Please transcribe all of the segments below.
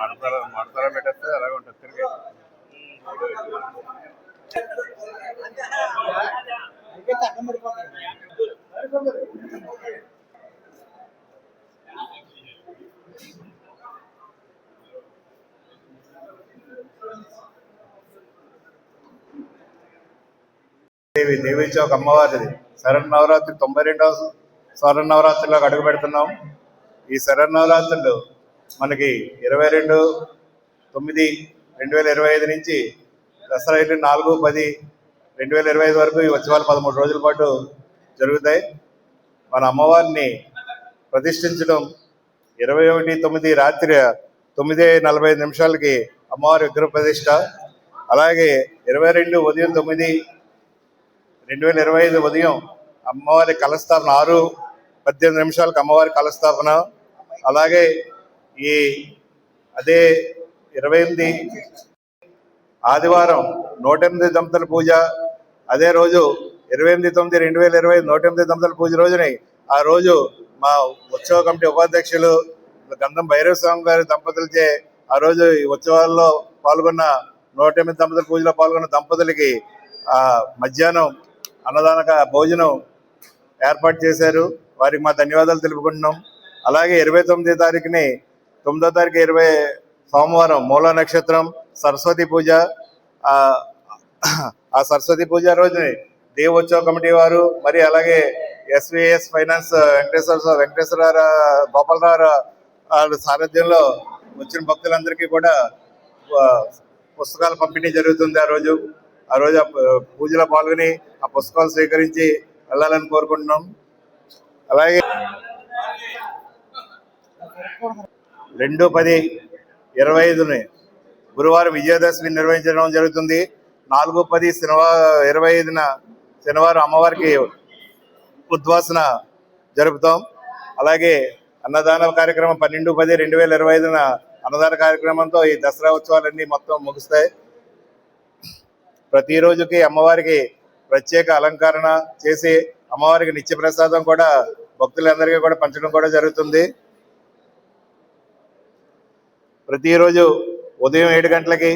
మడతల మడతల పెట్టేస్తే అలాగే ఉంటుంది తిరిగి. దేవి దేవి చౌక్ అమ్మవారిది. శరణ్ నవరాత్రి తొంభై రెండవ శరణ్ నవరాత్రిలోకి అడుగు పెడుతున్నాం. ఈ శరన్నవరాత్రులు మనకి ఇరవై రెండు తొమ్మిది రెండు వేల ఇరవై ఐదు నుంచి దసరా ఇల్లు నాలుగు పది రెండు వేల ఇరవై ఐదు వరకు ఈ ఉత్సవాలు పదమూడు రోజుల పాటు జరుగుతాయి. మన అమ్మవారిని ప్రతిష్ఠించడం ఇరవై ఒకటి తొమ్మిది రాత్రి తొమ్మిది నలభై ఐదు నిమిషాలకి అమ్మవారి విగ్రహ ప్రతిష్ట. అలాగే ఇరవై రెండు ఉదయం తొమ్మిది రెండు వేల ఇరవై ఐదు ఉదయం అమ్మవారి కలస్థాపన ఆరు పద్దెనిమిది నిమిషాలకు అమ్మవారి కలస్థాపన. అలాగే ఈ అదే ఇరవై ఎనిమిది ఆదివారం నూట ఎనిమిది దంపతుల పూజ అదే రోజు ఇరవై ఎనిమిది తొమ్మిది రెండు వేల ఇరవై నూట ఎనిమిది దంపతుల పూజ రోజుని ఆ రోజు మా ఉత్సవ కమిటీ ఉపాధ్యక్షులు గంధం భైరవ స్వామి గారి దంపతులచే ఆ రోజు ఈ ఉత్సవాల్లో పాల్గొన్న నూట ఎనిమిది దంపతుల పూజలో పాల్గొన్న దంపతులకి ఆ మధ్యాహ్నం అన్నదానక భోజనం ఏర్పాటు చేశారు. వారికి మా ధన్యవాదాలు తెలుపుకుంటున్నాం. అలాగే ఇరవై తొమ్మిది తారీఖుని తొమ్మిదో తారీఖు ఇరవై సోమవారం మూల నక్షత్రం సరస్వతి పూజ. ఆ సరస్వతి పూజ రోజుని దేవోత్సవ కమిటీ వారు మరి అలాగే ఎస్విఎస్ ఫైనాన్స్ వెంకటేశ్వర వెంకటేశ్వర గోపాలరావు వాళ్ళ సారథ్యంలో వచ్చిన భక్తులందరికీ కూడా పుస్తకాలు పంపిణీ జరుగుతుంది ఆ రోజు. ఆ రోజు ఆ పూజలో పాల్గొని ఆ పుస్తకాలు స్వీకరించి వెళ్ళాలని కోరుకుంటున్నాం. అలాగే రెండు పది ఇరవై ఐదుని గురువారం విజయదశమి నిర్వహించడం జరుగుతుంది. నాలుగు పది శనివారం ఇరవై ఐదున శనివారం అమ్మవారికి ఉద్వాసన జరుపుతాం. అలాగే అన్నదాన కార్యక్రమం పన్నెండు పది రెండు వేల ఇరవై ఐదున అన్నదాన కార్యక్రమంతో ఈ దసరా ఉత్సవాలన్నీ మొత్తం ముగుస్తాయి. ప్రతిరోజుకి అమ్మవారికి ప్రత్యేక అలంకరణ చేసి అమ్మవారికి నిత్య ప్రసాదం కూడా భక్తులందరికీ కూడా పంచడం కూడా జరుగుతుంది. ప్రతిరోజు ఉదయం ఏడు గంటలకి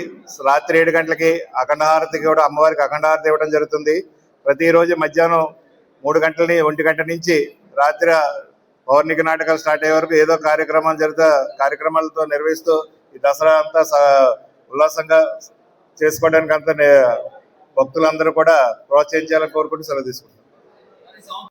రాత్రి ఏడు గంటలకి అఖండహారతికి కూడా అమ్మవారికి అఖండహారతి ఇవ్వడం జరుగుతుంది. ప్రతిరోజు మధ్యాహ్నం మూడు గంటలని ఒంటి గంట నుంచి రాత్రి పౌర్ణిక నాటకాలు స్టార్ట్ అయ్యే వరకు ఏదో కార్యక్రమాలు జరుగుతా కార్యక్రమాలతో నిర్వహిస్తూ ఈ దసరా అంతా స- ఉల్లాసంగా చేసుకోవడానికి అంతా భక్తులందరూ కూడా ప్రోత్సహించాలని కోరుకుంటూ సెలవు తీసుకుంటాం